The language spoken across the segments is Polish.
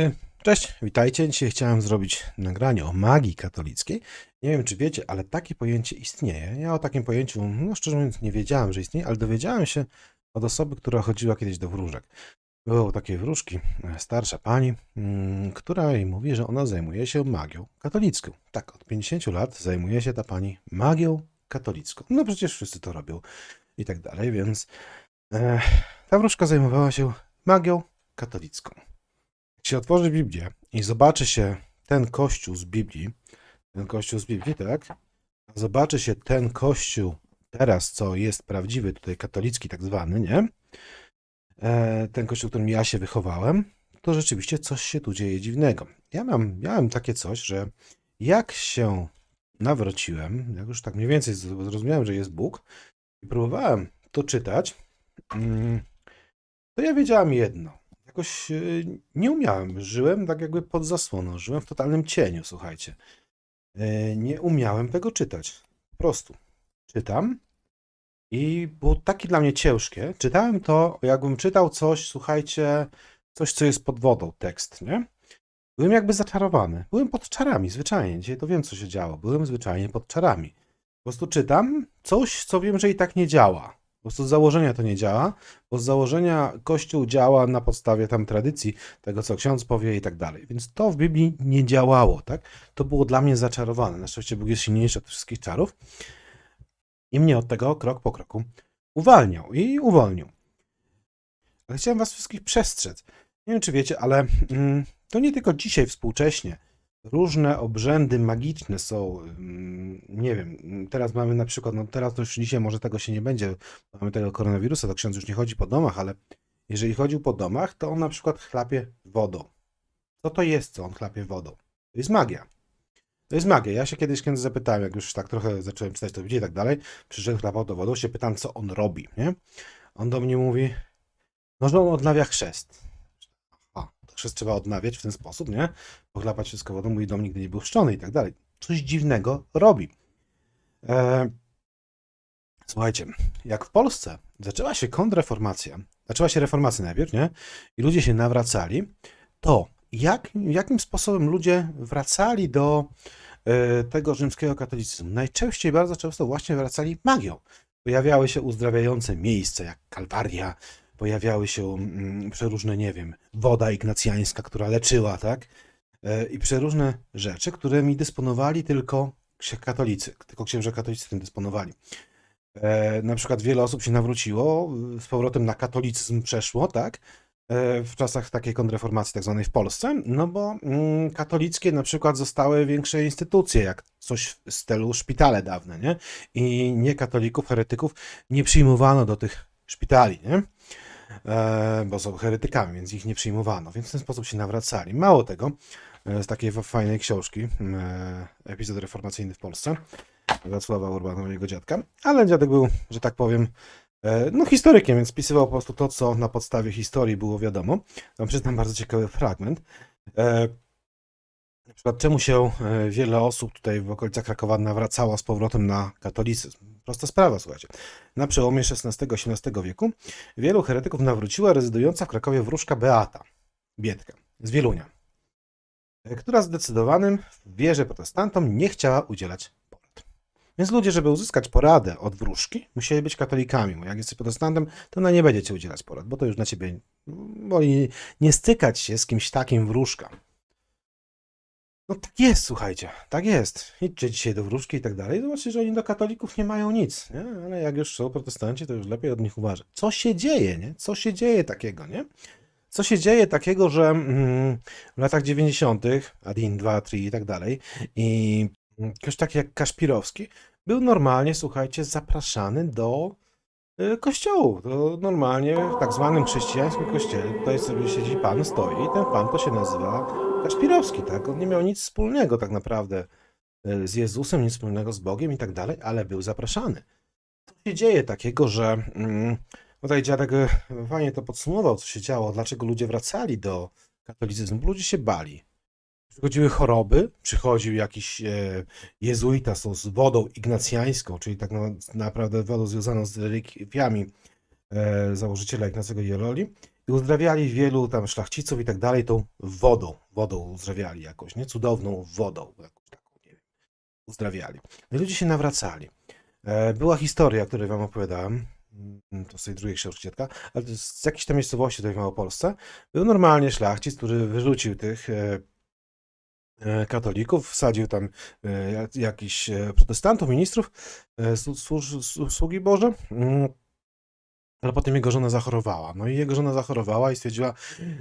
Y, Cześć, witajcie. Dzisiaj chciałem zrobić nagranie o magii katolickiej. Nie wiem, czy wiecie, ale takie pojęcie istnieje. Ja o takim pojęciu, no szczerze mówiąc, nie wiedziałem, że istnieje, ale dowiedziałem się od osoby, która chodziła kiedyś do wróżek. Była u takiej wróżki, e, starsza pani, mm, która jej mówi, że ona zajmuje się magią katolicką. Tak, od 50 lat zajmuje się ta pani magią katolicką. No przecież wszyscy to robią i tak dalej, więc e, ta wróżka zajmowała się magią katolicką. Się otworzy Biblię i zobaczy się ten kościół z Biblii, ten kościół z Biblii, tak? Zobaczy się ten kościół teraz, co jest prawdziwy, tutaj katolicki tak zwany, nie? E, ten kościół, w którym ja się wychowałem, to rzeczywiście coś się tu dzieje dziwnego. Ja mam, miałem takie coś, że jak się nawróciłem, jak już tak mniej więcej zrozumiałem, że jest Bóg i próbowałem to czytać, mm, to ja wiedziałem jedno. Jakoś e, nie umiałem. Żyłem tak jakby pod zasłoną. Żyłem w totalnym cieniu, słuchajcie. E, Nie umiałem tego czytać. Po prostu. Czytam i było takie dla mnie ciężkie. Czytałem to, jakbym czytał coś, słuchajcie, coś, co jest pod wodą, tekst, nie? Byłem jakby zaczarowany. Byłem pod czarami, zwyczajnie. Dzisiaj to wiem, co się działo. Byłem zwyczajnie pod czarami. Po prostu czytam coś, co wiem, że i tak nie działa. Po prostu z założenia to nie działa, bo z założenia Kościół działa na podstawie tam tradycji, tego co ksiądz powie i tak dalej. Więc to w Biblii nie działało, tak? To było dla mnie zaczarowane. Na szczęście Bóg jest silniejszy od wszystkich czarów i mnie od tego krok po kroku uwalniał i uwolnił. Ale chciałem was wszystkich przestrzec. Nie wiem, czy wiecie, ale mm, to nie tylko dzisiaj współcześnie. Różne obrzędy magiczne są, mm, nie wiem, teraz mamy na przykład, no teraz już dzisiaj może tego się nie będzie, mamy tego koronawirusa, to ksiądz już nie chodzi po domach, ale jeżeli chodził po domach, to on na przykład chlapie wodą. Co to jest, co on chlapie wodą? To jest magia. To jest magia. Ja się kiedyś księdza zapytałem, jak już tak trochę zacząłem czytać to widzieć i tak dalej, przyszedł chlapał do wodą, się pytam, co on robi, nie? On do mnie mówi, no, że on odnawia chrzest. Chrzest trzeba odnawiać w ten sposób, nie? Pochlapać wszystko wodą, mój dom nigdy nie był chrzczony i tak dalej. Coś dziwnego robi. E, Słuchajcie, jak w Polsce zaczęła się kontrreformacja, zaczęła się reformacja najpierw, nie? I ludzie się nawracali, to jak, jakim sposobem ludzie wracali do e, tego rzymskiego katolicyzmu? Najczęściej, bardzo często właśnie wracali magią. Pojawiały się uzdrawiające miejsca, jak Kalwaria, pojawiały się mm, przeróżne, nie wiem, woda ignacjańska, która leczyła, tak? E, I przeróżne rzeczy, którymi dysponowali tylko katolicy, tylko księża katolicy tym dysponowali. E, na przykład wiele osób się nawróciło, y, z powrotem na katolicyzm przeszło, tak? E, w czasach takiej kontrreformacji tak zwanej w Polsce, no bo mm, katolickie na przykład zostały większe instytucje, jak coś w stylu szpitale dawne, nie? I niekatolików, heretyków nie przyjmowano do tych szpitali, nie? E, bo są heretykami, więc ich nie przyjmowano, więc w ten sposób się nawracali. Mało tego, e, z takiej fajnej książki, e, epizod reformacyjny w Polsce, Wacława Urbana, mojego dziadka, ale dziadek był, że tak powiem, no historykiem, więc spisywał po prostu to, co na podstawie historii było wiadomo. Wam przyznam bardzo ciekawy fragment. Na przykład, czemu się e, wiele osób tutaj w okolicach Krakowa nawracało z powrotem na katolicyzm? Prosta sprawa, słuchajcie. Na przełomie XVI-XVIII wieku wielu heretyków nawróciła rezydująca w Krakowie wróżka Beata, Biedka, z Wielunia, e, która zdecydowanym w wierze protestantom nie chciała udzielać porad. Więc ludzie, żeby uzyskać poradę od wróżki, musieli być katolikami, bo jak jesteś protestantem, to ona nie będzie ci udzielać porad, bo to już na ciebie woli nie stykać się z kimś takim wróżka. No tak jest, słuchajcie, tak jest. Idźcie dzisiaj do wróżki i tak dalej, zobaczcie, że oni do katolików nie mają nic, nie? Ale jak już są protestanci, to już lepiej od nich uważać. Co się dzieje, nie? Co się dzieje takiego, nie? Co się dzieje takiego, że mm, w latach 90., Adin 2, 3 i tak dalej, i ktoś taki jak Kaszpirowski był normalnie, słuchajcie, zapraszany do y, kościołu. To normalnie w tak zwanym chrześcijańskim kościele tutaj sobie siedzi pan, stoi i ten pan to się nazywa Kaszpirowski, tak? On nie miał nic wspólnego tak naprawdę y, z Jezusem, nic wspólnego z Bogiem i tak dalej, ale był zapraszany. Co się dzieje takiego, że mm, tutaj dziadek y, fajnie to podsumował, co się działo, dlaczego ludzie wracali do katolicyzmu, ludzie się bali. Przychodziły choroby, przychodził jakiś e, jezuita z, wodą ignacjańską, czyli tak na, naprawdę wodą związaną z relikwiami e, założyciela Ignacego Jololi i uzdrawiali wielu tam szlachciców i tak dalej tą wodą, wodą uzdrawiali jakoś, nie? Cudowną wodą, jakąś taką, nie wiem, uzdrawiali. No i ludzie się nawracali. E, Była historia, o której wam opowiadałem, mm, to z tej drugiej książki ale z jakiejś tam miejscowości tutaj w Małopolsce. Był normalnie szlachcic, który wyrzucił tych e, e, katolików, wsadził tam jak- jakichś protestantów, ministrów, sługi Boże, mm, ale potem jego żona zachorowała. No i jego żona zachorowała i stwierdziła,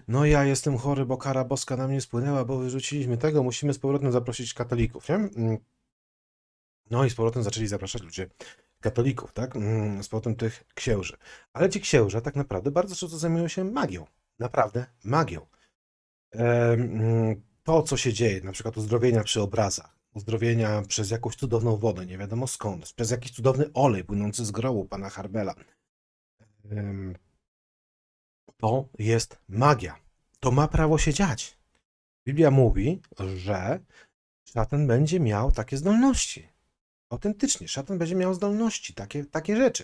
no ja jestem chory, bo kara boska na mnie spłynęła, bo wyrzuciliśmy tego, musimy z powrotem zaprosić katolików, nie? Mm. No i z powrotem zaczęli zapraszać ludzie katolików, tak? Mm, Z powrotem tych księży. Ale ci księża tak naprawdę bardzo często zajmują się magią. Naprawdę magią. Mm, To, co się dzieje, na przykład uzdrowienia przy obrazach, uzdrowienia przez jakąś cudowną wodę, nie wiadomo skąd, przez jakiś cudowny olej płynący z grobu pana Harbela. To jest magia. To ma prawo się dziać. Biblia mówi, że szatan będzie miał takie zdolności. Autentycznie, szatan będzie miał zdolności, takie, takie rzeczy.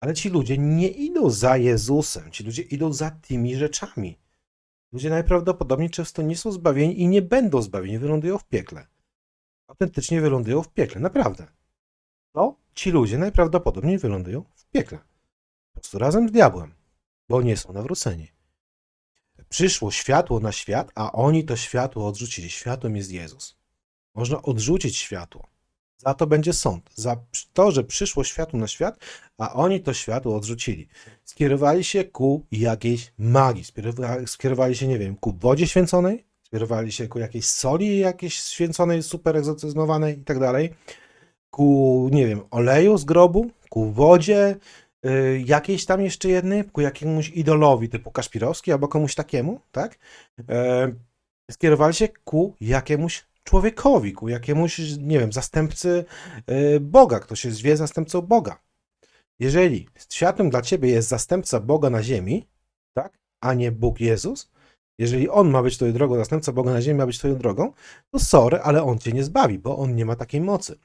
Ale ci ludzie nie idą za Jezusem, ci ludzie idą za tymi rzeczami. Ludzie najprawdopodobniej często nie są zbawieni i nie będą zbawieni, wylądują w piekle. Autentycznie wylądują w piekle, naprawdę. To ci ludzie najprawdopodobniej wylądują w piekle. Prostu razem z diabłem, bo nie są nawróceni. Przyszło światło na świat, a oni to światło odrzucili. Światłem jest Jezus. Można odrzucić światło. Za to będzie sąd. Za to, że przyszło światło na świat, a oni to światło odrzucili. Skierowali się ku jakiejś magii. Skierowali, skierowali się, nie wiem, ku wodzie święconej, skierowali się ku jakiejś soli jakiejś święconej, super egzotyzmowanej i tak dalej, ku, nie wiem, oleju z grobu, ku wodzie, y, jakiejś tam jeszcze jednej, ku jakiemuś idolowi typu Kaszpirowski albo komuś takiemu, tak? E, skierowali się ku jakiemuś człowiekowi, ku jakiemuś, nie wiem, zastępcy y, Boga, kto się zwie zastępcą Boga. Jeżeli światem dla ciebie jest zastępca Boga na ziemi, tak, a nie Bóg Jezus, jeżeli on ma być twoją drogą, zastępca Boga na ziemi ma być twoją drogą, to sorry, ale on cię nie zbawi, bo on nie ma takiej mocy.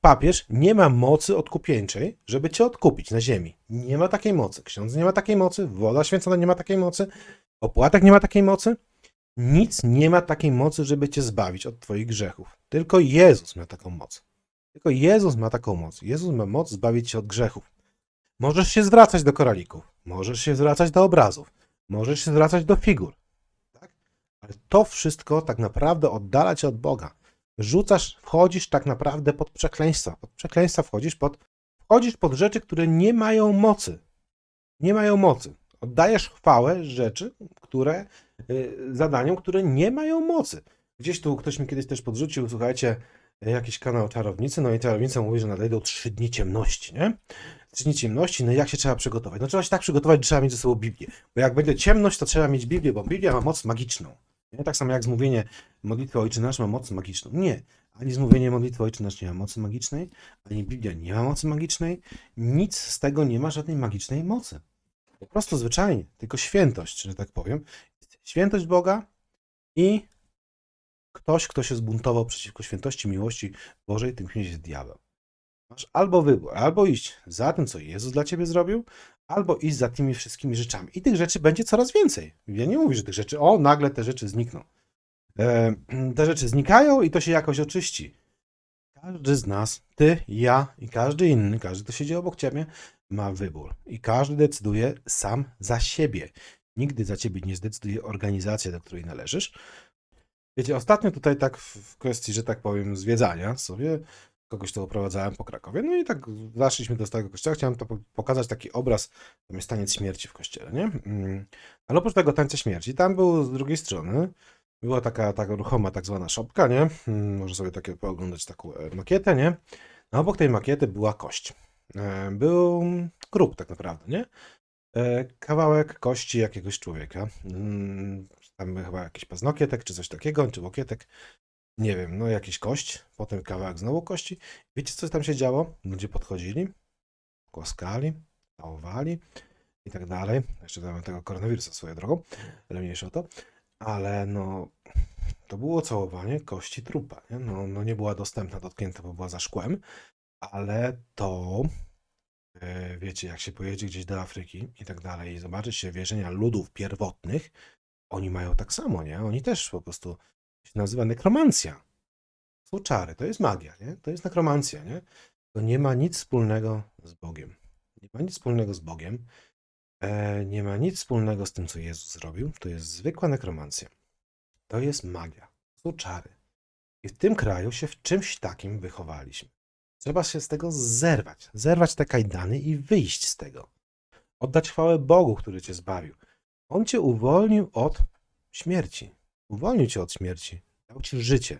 Papież nie ma mocy odkupieńczej, żeby cię odkupić na ziemi. Nie ma takiej mocy. Ksiądz nie ma takiej mocy, woda święcona nie ma takiej mocy, opłatek nie ma takiej mocy. Nic nie ma takiej mocy, żeby cię zbawić od twoich grzechów. Tylko Jezus ma taką moc. Tylko Jezus ma taką moc. Jezus ma moc zbawić cię od grzechów. Możesz się zwracać do koralików, możesz się zwracać do obrazów, możesz się zwracać do figur. Ale to wszystko tak naprawdę oddala cię od Boga. Rzucasz, wchodzisz tak naprawdę pod przekleństwa. Pod przekleństwa wchodzisz pod, wchodzisz pod rzeczy, które nie mają mocy. Nie mają mocy. Oddajesz chwałę rzeczy, które, y, zadaniom, które nie mają mocy. Gdzieś tu ktoś mi kiedyś też podrzucił, słuchajcie, jakiś kanał czarownicy, no i czarownica mówi, że nadejdą trzy dni ciemności, nie? Trzy dni ciemności, no i jak się trzeba przygotować? No trzeba się tak przygotować, że trzeba mieć ze sobą Biblię. Bo jak będzie ciemność, to trzeba mieć Biblię, bo Biblia ma moc magiczną. Nie? Tak samo jak zmówienie modlitwy Ojczy Nasz ma moc magiczną. Nie. Ani zmówienie modlitwy Ojczy Nasz nie ma mocy magicznej, ani Biblia nie ma mocy magicznej. Nic z tego nie ma żadnej magicznej mocy. Po prostu zwyczajnie, tylko świętość, że tak powiem. Świętość Boga i ktoś, kto się zbuntował przeciwko świętości miłości Bożej, tym kimś jest diabeł. Masz albo wybór, albo iść za tym, co Jezus dla ciebie zrobił, albo iść za tymi wszystkimi rzeczami. I tych rzeczy będzie coraz więcej. Ja nie mówię, że tych rzeczy, o, nagle te rzeczy znikną. E, te rzeczy znikają i to się jakoś oczyści. Każdy z nas, ty, ja i każdy inny, każdy, kto siedzi obok ciebie, ma wybór. I każdy decyduje sam za siebie. Nigdy za ciebie nie zdecyduje organizacja, do której należysz. Wiecie, ostatnio tutaj tak w kwestii, że tak powiem, zwiedzania sobie, kogoś to oprowadzałem po Krakowie, no i tak zaszliśmy do starego kościoła, chciałem to po- pokazać taki obraz, tam jest taniec śmierci w kościele, nie? Mm. Ale oprócz tego tańca śmierci, tam był z drugiej strony, była taka, taka ruchoma tak zwana szopka, nie? Mm, Można sobie takie pooglądać taką e, makietę, nie? No obok tej makiety była kość. E, Był grób tak naprawdę, nie? E, Kawałek kości jakiegoś człowieka. Mm, Tam chyba jakiś paznokietek, czy coś takiego, czy łokietek. Nie wiem, no jakiś kość, potem kawałek znowu kości. Wiecie, co tam się działo? Ludzie podchodzili, głaskali, całowali i tak dalej. Jeszcze mamy tego koronawirusa swoją drogą, ale mniejsza o to. Ale no, to było całowanie kości trupa. Nie? No, no nie była dostępna, dotknięta, bo była za szkłem, ale to e, wiecie, jak się pojedzie gdzieś do Afryki i tak dalej, i zobaczy się wierzenia ludów pierwotnych, oni mają tak samo, nie? Oni też po prostu się nazywa nekromancja. Są czary, to jest magia, nie? To jest nekromancja, nie? To nie ma nic wspólnego z Bogiem. Nie ma nic wspólnego z Bogiem. E, nie ma nic wspólnego z tym, co Jezus zrobił. To jest zwykła nekromancja. To jest magia. Są czary. I w tym kraju się w czymś takim wychowaliśmy. Trzeba się z tego zerwać. Zerwać te kajdany i wyjść z tego. Oddać chwałę Bogu, który cię zbawił. On cię uwolnił od śmierci. Uwolnił cię od śmierci. Dał ci życie.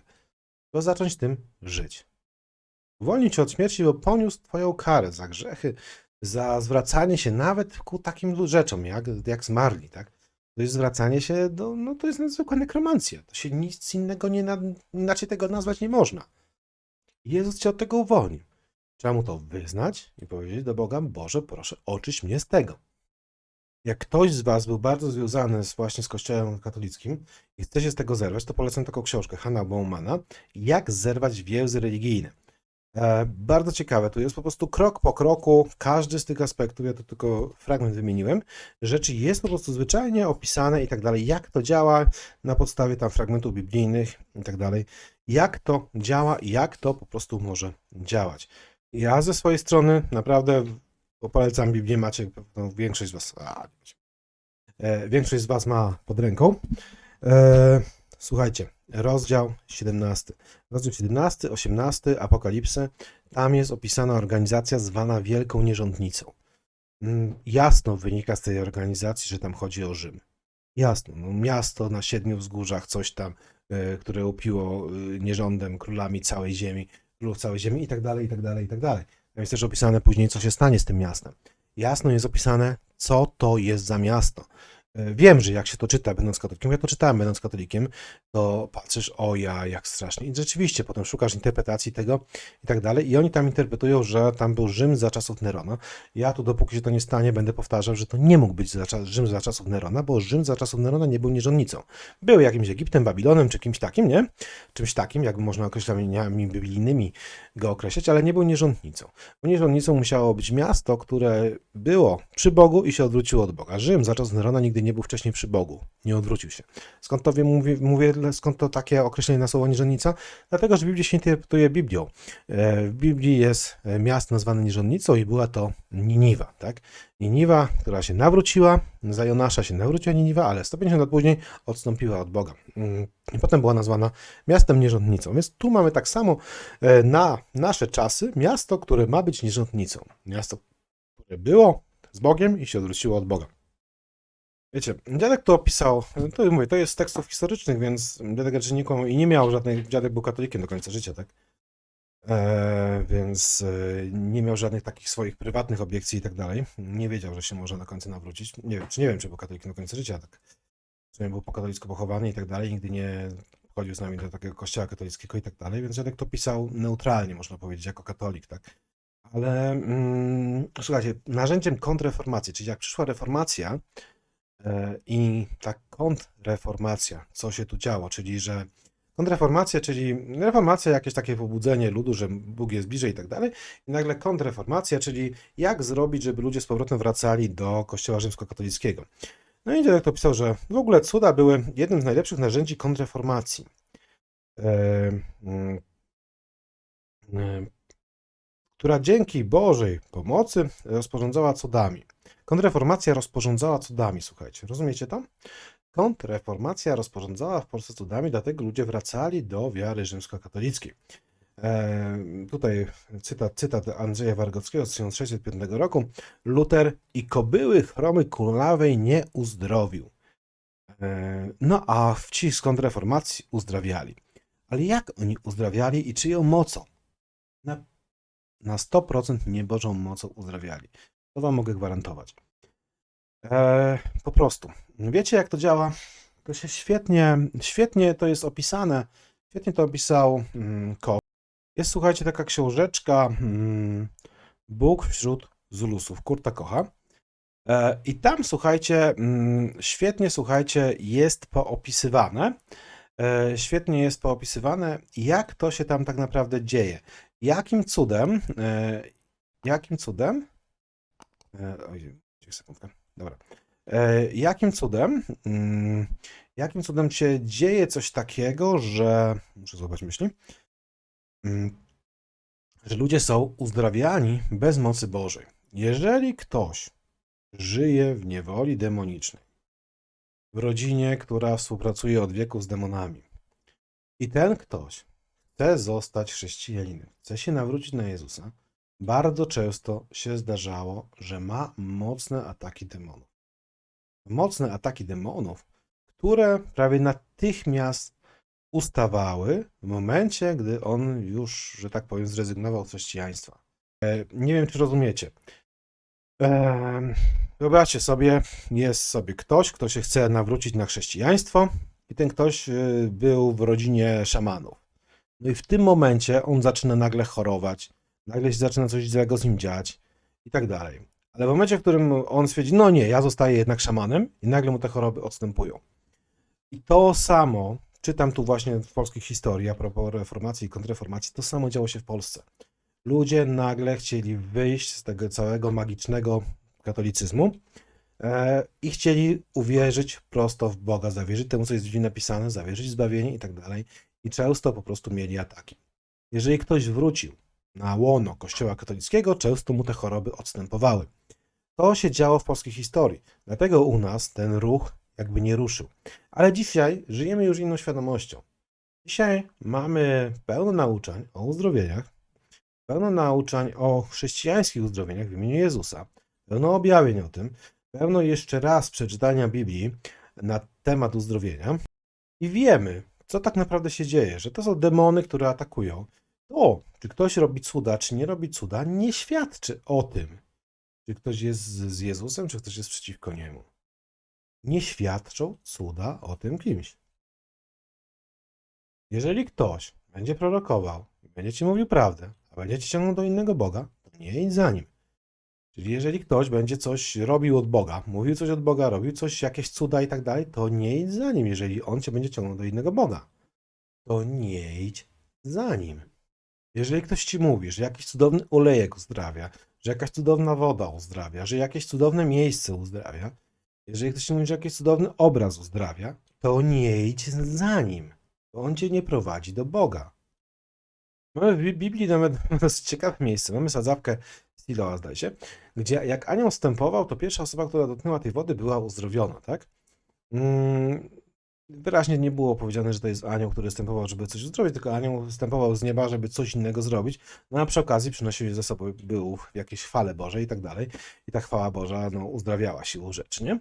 Trzeba zacząć tym żyć. Uwolnił cię od śmierci, bo poniósł twoją karę za grzechy, za zwracanie się nawet ku takim rzeczom, jak, jak zmarli, tak? To jest zwracanie się do, no to jest zwykła nekromancja. To się nic innego nie, na, inaczej tego nazwać nie można. Jezus cię od tego uwolnił. Trzeba mu to wyznać i powiedzieć do Boga, Boże, proszę, oczyś mnie z tego. Jak ktoś z was był bardzo związany z, właśnie z Kościołem katolickim i chce się z tego zerwać, to polecam taką książkę Hanna Baumana, Jak zerwać więzy religijne. E, bardzo ciekawe, to jest po prostu krok po kroku, każdy z tych aspektów, ja to tylko fragment wymieniłem, rzeczy jest po prostu zwyczajnie opisane i tak dalej, jak to działa na podstawie tam fragmentów biblijnych i tak dalej, jak to działa i jak to po prostu może działać. Ja ze swojej strony naprawdę bo polecam Biblię, macie, no, większość z was, a, e, większość z was ma pod ręką. E, słuchajcie, rozdział 17. Rozdział 17, 18, Apokalipsy. Tam jest opisana organizacja zwana Wielką Nierządnicą. Mm, Jasno wynika z tej organizacji, że tam chodzi o Rzym. Jasno, no, miasto na siedmiu wzgórzach, coś tam, e, które upiło e, nierządem królami całej ziemi, królów całej ziemi i tak dalej, i tak dalej, i tak dalej. Jest też opisane później, co się stanie z tym miastem. Jasno jest opisane, co to jest za miasto. E, Wiem, że jak się to czyta, będąc katolikiem, ja to czytałem, będąc katolikiem, to patrzysz, o ja, jak strasznie. I rzeczywiście, potem szukasz interpretacji tego i tak dalej. I oni tam interpretują, że tam był Rzym za czasów Nerona. Ja tu, dopóki się to nie stanie, będę powtarzał, że to nie mógł być za, czas- Rzym za czasów Nerona, bo Rzym za czasów Nerona nie był nierządnicą. Był jakimś Egiptem, Babilonem, czy kimś takim, nie? Czymś takim, jakby można określeniami biblijnymi go określać, ale nie był nierządnicą. Bo nierządnicą musiało być miasto, które było przy Bogu i się odwróciło od Boga. Rzym za czasów Nerona nigdy nie był wcześniej przy Bogu, nie odwrócił się. Skąd to wiem, mówię, mówię, skąd to takie określenie na słowo nierządnica? Dlatego, że Biblia się interpretuje Biblią. E, W Biblii jest e, miasto nazwane nierządnicą i była to Niniwa, tak? Niniwa, która się nawróciła, za Jonasza się nawróciła Niniwa, ale 150 lat później odstąpiła od Boga. Mm, I potem była nazwana miastem nierządnicą. Więc tu mamy tak samo e, na nasze czasy miasto, które ma być nierządnicą. Miasto, które było z Bogiem i się odwróciło od Boga. Wiecie, dziadek to opisał, to mówię, to jest z tekstów historycznych, więc dziadek raczej i nie miał żadnych, dziadek był katolikiem do końca życia, tak? E, więc e, nie miał żadnych takich swoich prywatnych obiekcji i tak dalej. Nie wiedział, że się może na końcu nawrócić. Nie wiem, czy nie wiem, czy był katolikiem do końca życia, tak? Sumie był po katolicku pochowany i tak dalej, nigdy nie chodził z nami do takiego kościoła katolickiego i tak dalej, więc dziadek to pisał neutralnie, można powiedzieć, jako katolik, tak? Ale mm, słuchajcie, narzędziem kontrreformacji, czyli jak przyszła reformacja, I ta kontrreformacja, co się tu działo, czyli że kontrreformacja, czyli reformacja, jakieś takie pobudzenie ludu, że Bóg jest bliżej i tak dalej, i nagle kontrreformacja, czyli jak zrobić, żeby ludzie z powrotem wracali do kościoła rzymskokatolickiego. No i to pisał, że w ogóle cuda były jednym z najlepszych narzędzi kontrreformacji. E, mm, e, która dzięki Bożej pomocy rozporządzała cudami. Kontrreformacja rozporządzała cudami, słuchajcie, rozumiecie to? Kontrreformacja rozporządzała w Polsce cudami, dlatego ludzie wracali do wiary rzymskokatolickiej. E, tutaj cytat, cytat Andrzeja Wargockiego z 1605 roku. Luter i kobyły chromy kulawej nie uzdrowił. E, no a ci z kontrreformacji uzdrawiali. Ale jak oni uzdrawiali i czyją mocą? Na, na 100% niebożą mocą uzdrawiali. To wam mogę gwarantować. E, po prostu. Wiecie, jak to działa? To się świetnie, świetnie to jest opisane. Świetnie to opisał mm. Jest, słuchajcie, taka książeczka mm, Bóg wśród Zulusów, Kurta Kocha. E, I tam, słuchajcie, mm, świetnie, słuchajcie, jest poopisywane, e, świetnie jest poopisywane, jak to się tam tak naprawdę dzieje. Jakim cudem, e, jakim cudem oj, gdzie sekundkę. Dobra. E, jakim cudem, mm, jakim cudem się dzieje coś takiego, że, muszę złapać myśli, mm, że ludzie są uzdrawiani bez mocy Bożej. Jeżeli ktoś żyje w niewoli demonicznej, w rodzinie, która współpracuje od wieków z demonami, i ten ktoś chce zostać chrześcijaninem, chce się nawrócić na Jezusa, bardzo często się zdarzało, że ma mocne ataki demonów. Mocne ataki demonów, które prawie natychmiast ustawały w momencie, gdy on już, że tak powiem, zrezygnował z chrześcijaństwa. E, Nie wiem, czy rozumiecie. Em, Wyobraźcie sobie, jest sobie ktoś, kto się chce nawrócić na chrześcijaństwo i ten ktoś y, był w rodzinie szamanów. No i w tym momencie on zaczyna nagle chorować, nagle się zaczyna coś złego z nim dziać i tak dalej. Ale w momencie, w którym on stwierdzi, no nie, ja zostaję jednak szamanem i nagle mu te choroby odstępują. I to samo, czytam tu właśnie w polskich historii a propos reformacji i kontrreformacji, to samo działo się w Polsce. Ludzie nagle chcieli wyjść z tego całego magicznego katolicyzmu e, i chcieli uwierzyć prosto w Boga, zawierzyć temu, co jest w napisane, zawierzyć zbawienie i tak dalej. I często po prostu mieli ataki. Jeżeli ktoś wrócił na łono Kościoła katolickiego, często mu te choroby odstępowały. To się działo w polskiej historii. Dlatego u nas ten ruch jakby nie ruszył. Ale dzisiaj żyjemy już inną świadomością. Dzisiaj mamy pełno nauczań o uzdrowieniach, pełno nauczań o chrześcijańskich uzdrowieniach w imieniu Jezusa, pełno objawień o tym, pełno jeszcze raz przeczytania Biblii na temat uzdrowienia i wiemy, co tak naprawdę się dzieje, że to są demony, które atakują. To, czy ktoś robi cuda, czy nie robi cuda, nie świadczy o tym, czy ktoś jest z Jezusem, czy ktoś jest przeciwko niemu. Nie świadczą cuda o tym kimś. Jeżeli ktoś będzie prorokował i będzie ci mówił prawdę, a będzie ci ciągnął do innego Boga, to nie idź za nim. Czyli jeżeli ktoś będzie coś robił od Boga, mówił coś od Boga, robił coś, jakieś cuda i tak dalej, to nie idź za nim. Jeżeli on cię będzie ciągnął do innego Boga, to nie idź za nim. Jeżeli ktoś ci mówi, że jakiś cudowny olejek uzdrawia, że jakaś cudowna woda uzdrawia, że jakieś cudowne miejsce uzdrawia, jeżeli ktoś ci mówi, że jakiś cudowny obraz uzdrawia, to nie idź za nim. Bo on cię nie prowadzi do Boga. Mamy w Bi- Biblii nawet dosyć ciekawe miejsce. Mamy sadzawkę Siloa, zdaje się, gdzie jak anioł wstępował, to pierwsza osoba, która dotknęła tej wody, była uzdrowiona, tak? Wyraźnie nie było powiedziane, że to jest anioł, który wstępował, żeby coś uzdrowić, tylko anioł wstępował z nieba, żeby coś innego zrobić. No a przy okazji przynosił ze sobą, był w jakieś chwale Boże i tak dalej. I ta chwała Boża, no, uzdrawiała siłą rzeczy, nie?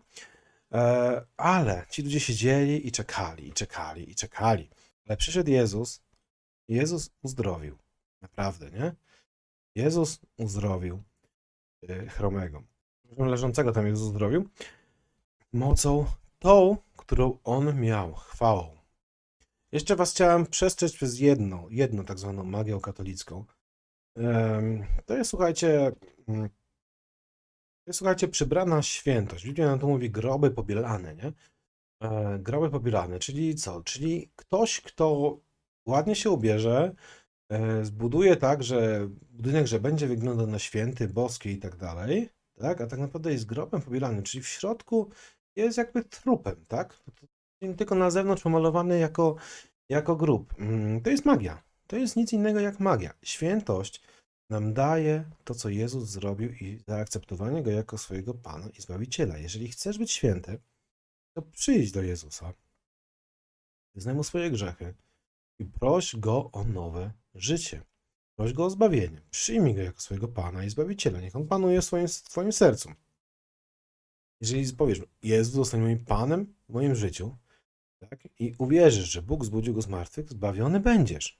E, ale ci ludzie siedzieli i czekali, i czekali, i czekali. Ale przyszedł Jezus Jezus uzdrowił. Naprawdę, nie? Jezus uzdrowił y, chromego. Leżącego tam Jezus uzdrowił. Mocą tą, którą on miał, chwałą. Jeszcze was chciałem przestrzec przez jedną, jedną tak zwaną magię katolicką. To jest, słuchajcie, mm, to jest, słuchajcie, przybrana świętość. Biblia nam to mówi groby pobielane, nie? E, Groby pobielane, czyli co? Czyli ktoś, kto ładnie się ubierze, e, zbuduje tak, że budynek, że będzie wyglądał na święty, boski i tak dalej, tak? A tak naprawdę jest grobem pobielanym, czyli w środku jest jakby trupem, tak? Tylko na zewnątrz pomalowany jako, jako grób. Mm, To jest magia. To jest nic innego jak magia. Świętość nam daje to, co Jezus zrobił i zaakceptowanie Go jako swojego Pana i Zbawiciela. Jeżeli chcesz być święty, to przyjdź do Jezusa, wyznaj Mu swoje grzechy i proś Go o nowe życie. Proś Go o zbawienie. Przyjmij Go jako swojego Pana i Zbawiciela. Niech On panuje w swoim, w Twoim sercu. Jeżeli powiesz, Jezus zostań moim Panem w moim życiu, tak? I uwierzysz, że Bóg zbudził Go z martwych, zbawiony będziesz.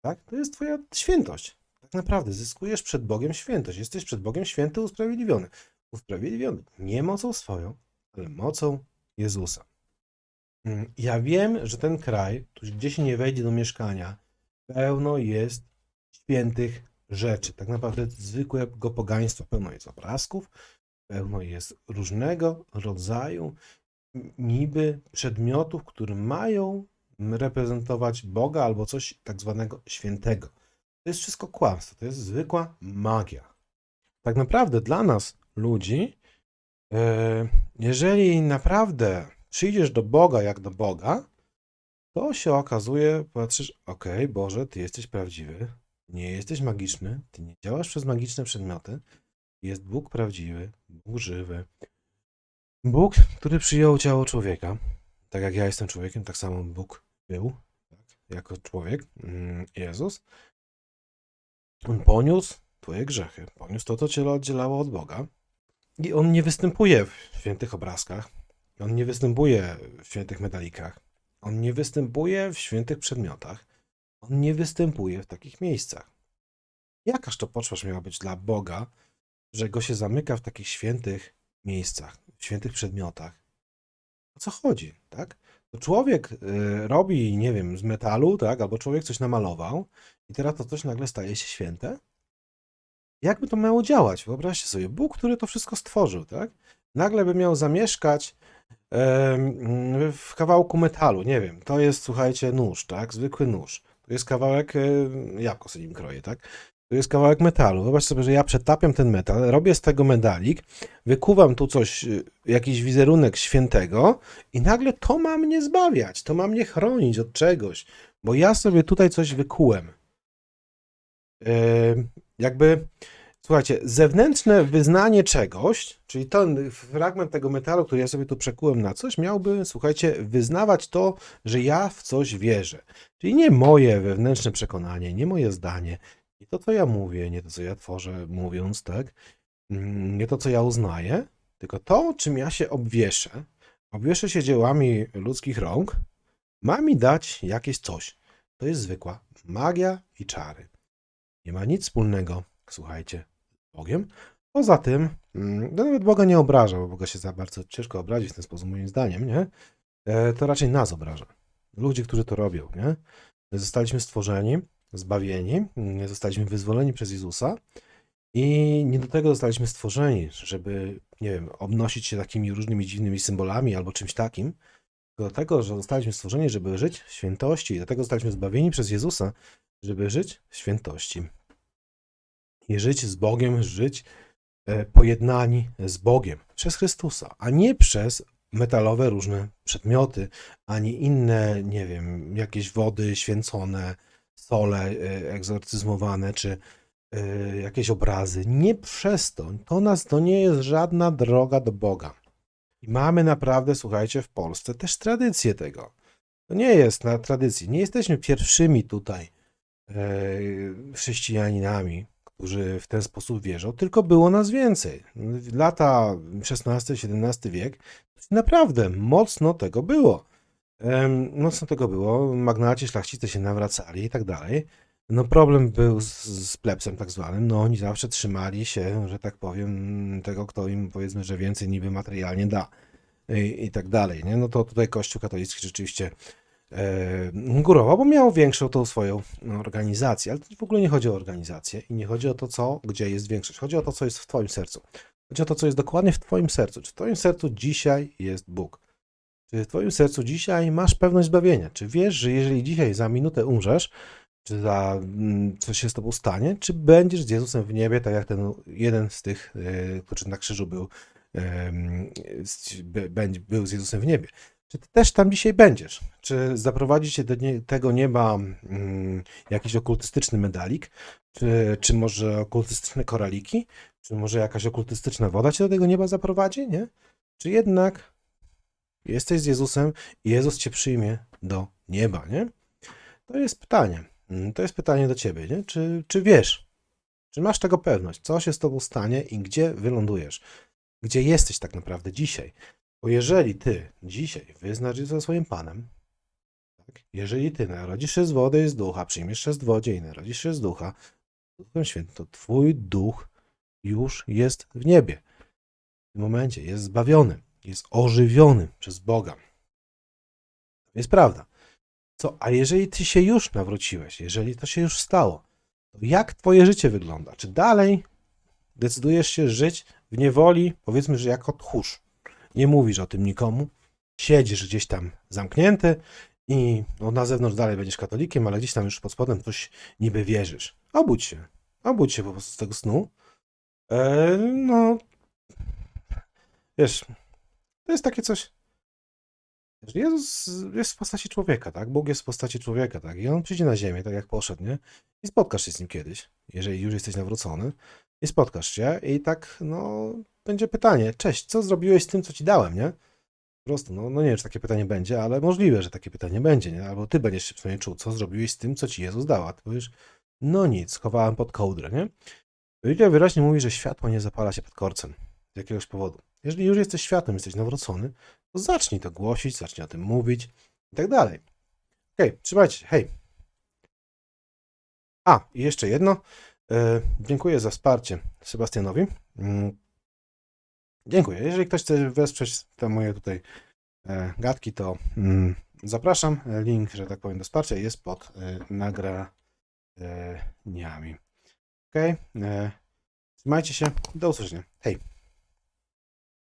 Tak? To jest Twoja świętość. Tak naprawdę zyskujesz przed Bogiem świętość. Jesteś przed Bogiem święty, usprawiedliwiony. Usprawiedliwiony nie mocą swoją, ale mocą Jezusa. Mm, Ja wiem, że ten kraj, gdzie się nie wejdzie do mieszkania, pełno jest świętych rzeczy. Tak naprawdę zwykłego pogaństwa. Pełno jest obrazków, pełno jest różnego rodzaju niby przedmiotów, które mają reprezentować Boga albo coś tak zwanego świętego. To jest wszystko kłamstwo, to jest zwykła magia. Tak naprawdę dla nas, ludzi, e, jeżeli naprawdę przyjdziesz do Boga jak do Boga, to się okazuje, patrzysz, okej, Boże, Ty jesteś prawdziwy, nie jesteś magiczny, Ty nie działasz przez magiczne przedmioty, jest Bóg prawdziwy, Bóg żywy. Bóg, który przyjął ciało człowieka, tak jak ja jestem człowiekiem, tak samo Bóg był, tak, jako człowiek, mm, Jezus. On poniósł twoje grzechy, poniósł to, co cię oddzielało od Boga. I on nie występuje w świętych obrazkach, on nie występuje w świętych medalikach, on nie występuje w świętych przedmiotach, on nie występuje w takich miejscach. Jakaż to poczwarz miała być dla Boga, że go się zamyka w takich świętych miejscach, w świętych przedmiotach? O co chodzi, tak? To człowiek y, robi, nie wiem, z metalu, tak? Albo człowiek coś namalował i teraz to coś nagle staje się święte? Jakby to miało działać? Wyobraźcie sobie, Bóg, który to wszystko stworzył, tak? Nagle by miał zamieszkać w kawałku metalu, nie wiem, to jest, słuchajcie, nóż, tak? Zwykły nóż. To jest kawałek, e, jabłko sobie nim kroję, tak? To jest kawałek metalu. Wyobraź sobie, że ja przetapiam ten metal, robię z tego medalik, wykuwam tu coś, y, jakiś wizerunek świętego i nagle to ma mnie zbawiać, to ma mnie chronić od czegoś, bo ja sobie tutaj coś wykułem. Em, jakby, słuchajcie, zewnętrzne wyznanie czegoś, czyli ten fragment tego metalu, który ja sobie tu przekułem na coś, miałby, słuchajcie, wyznawać to, że ja w coś wierzę. Czyli nie moje wewnętrzne przekonanie, nie moje zdanie, nie to, co ja mówię, nie to, co ja tworzę, mówiąc, tak, Mm, nie to, co ja uznaję, tylko to, czym ja się obwieszę, obwieszę się dziełami ludzkich rąk, ma mi dać jakieś coś. To jest zwykła magia i czary. Nie ma nic wspólnego, słuchajcie, z Bogiem. Poza tym, mm, no nawet Boga nie obraża, bo Boga się za bardzo ciężko obrazić w ten sposób, moim zdaniem, nie? E, To raczej nas obraża. Ludzi, którzy to robią, nie? Zostaliśmy stworzeni, zbawieni, zostaliśmy wyzwoleni przez Jezusa i nie do tego zostaliśmy stworzeni, żeby, nie wiem, obnosić się takimi różnymi dziwnymi symbolami albo czymś takim, do tego, że zostaliśmy stworzeni, żeby żyć w świętości i do tego zostaliśmy zbawieni przez Jezusa, żeby żyć w świętości. I żyć z Bogiem, żyć e, pojednani z Bogiem przez Chrystusa, a nie przez metalowe różne przedmioty, ani inne, nie wiem, jakieś wody święcone, sole e, egzorcyzmowane, czy e, jakieś obrazy. Nie przez to. To nas to nie jest żadna droga do Boga. I mamy naprawdę, słuchajcie, w Polsce też tradycję tego. To nie jest na tradycji. Nie jesteśmy pierwszymi tutaj e, chrześcijaninami, którzy w ten sposób wierzą, tylko było nas więcej. Lata XVI-XVII wiek naprawdę mocno tego było. Em, Mocno tego było. Magnaci, szlachcice się nawracali i tak dalej. No problem był z, z plebsem tak zwanym. No oni zawsze trzymali się, że tak powiem, tego, kto im powiedzmy, że więcej niby materialnie da. I, i tak dalej, nie? No to tutaj Kościół katolicki rzeczywiście e, górował, bo miał większą tą swoją no, organizację, ale w ogóle nie chodzi o organizację i nie chodzi o to, co, gdzie jest większość. Chodzi o to, co jest w twoim sercu. Chodzi o to, co jest dokładnie w twoim sercu. Czy w twoim sercu dzisiaj jest Bóg? Czy w twoim sercu dzisiaj masz pewność zbawienia? Czy wiesz, że jeżeli dzisiaj za minutę umrzesz, czy za mm, coś się z tobą stanie, czy będziesz z Jezusem w niebie, tak jak ten jeden z tych, e, który na krzyżu był, był z Jezusem w niebie. Czy ty też tam dzisiaj będziesz? Czy zaprowadzi cię do nie, tego nieba mm, jakiś okultystyczny medalik? Czy, czy może okultystyczne koraliki? Czy może jakaś okultystyczna woda cię do tego nieba zaprowadzi? Nie? Czy jednak jesteś z Jezusem i Jezus cię przyjmie do nieba, nie? To jest pytanie. Mm, To jest pytanie do ciebie, nie? Czy, czy wiesz? Czy masz tego pewność? Co się z tobą stanie i gdzie wylądujesz? Gdzie jesteś tak naprawdę dzisiaj? Bo jeżeli ty dzisiaj wyznasz Jezusa swoim Panem, tak? jeżeli ty narodzisz się z wody i z ducha, przyjmiesz się z wodzie i narodzisz się z ducha, Duchem Świętym, to twój duch już jest w niebie. W tym momencie jest zbawiony, jest ożywiony przez Boga. To jest prawda. Co, a jeżeli ty się już nawróciłeś, jeżeli to się już stało, to jak twoje życie wygląda? Czy dalej decydujesz się żyć w niewoli, powiedzmy, że jako tchórz? Nie mówisz o tym nikomu, siedzisz gdzieś tam zamknięty i no, na zewnątrz dalej będziesz katolikiem, ale gdzieś tam już pod spodem coś niby wierzysz. Obudź się. Obudź się po prostu z tego snu. E, no, Wiesz, to jest takie coś. Jezus jest w postaci człowieka, tak? Bóg jest w postaci człowieka, tak? I on przyjdzie na ziemię, tak jak poszedł, nie? I spotkasz się z nim kiedyś, jeżeli już jesteś nawrócony. I spotkasz się i tak, no, będzie pytanie, cześć, co zrobiłeś z tym, co ci dałem, nie? Po prostu, no, no nie wiem, czy takie pytanie będzie, ale możliwe, że takie pytanie będzie, nie? Albo ty będziesz się przynajmniej czuł, co zrobiłeś z tym, co ci Jezus dał, a ty powiesz, no nic, schowałem pod kołdrę, nie? Biblia wyraźnie mówi, że światło nie zapala się pod korcem z jakiegoś powodu. Jeżeli już jesteś światłem, jesteś nawrócony, to zacznij to głosić, zacznij o tym mówić i tak dalej. Okej, trzymajcie się, hej. A, i jeszcze jedno. E, dziękuję za wsparcie Sebastianowi. Mm, dziękuję. Jeżeli ktoś chce wesprzeć te moje tutaj e, gadki, to mm, zapraszam. Link, że tak powiem, do wsparcia jest pod e, nagraniami. Okej. e, Trzymajcie się. Do usłyszenia. Hej.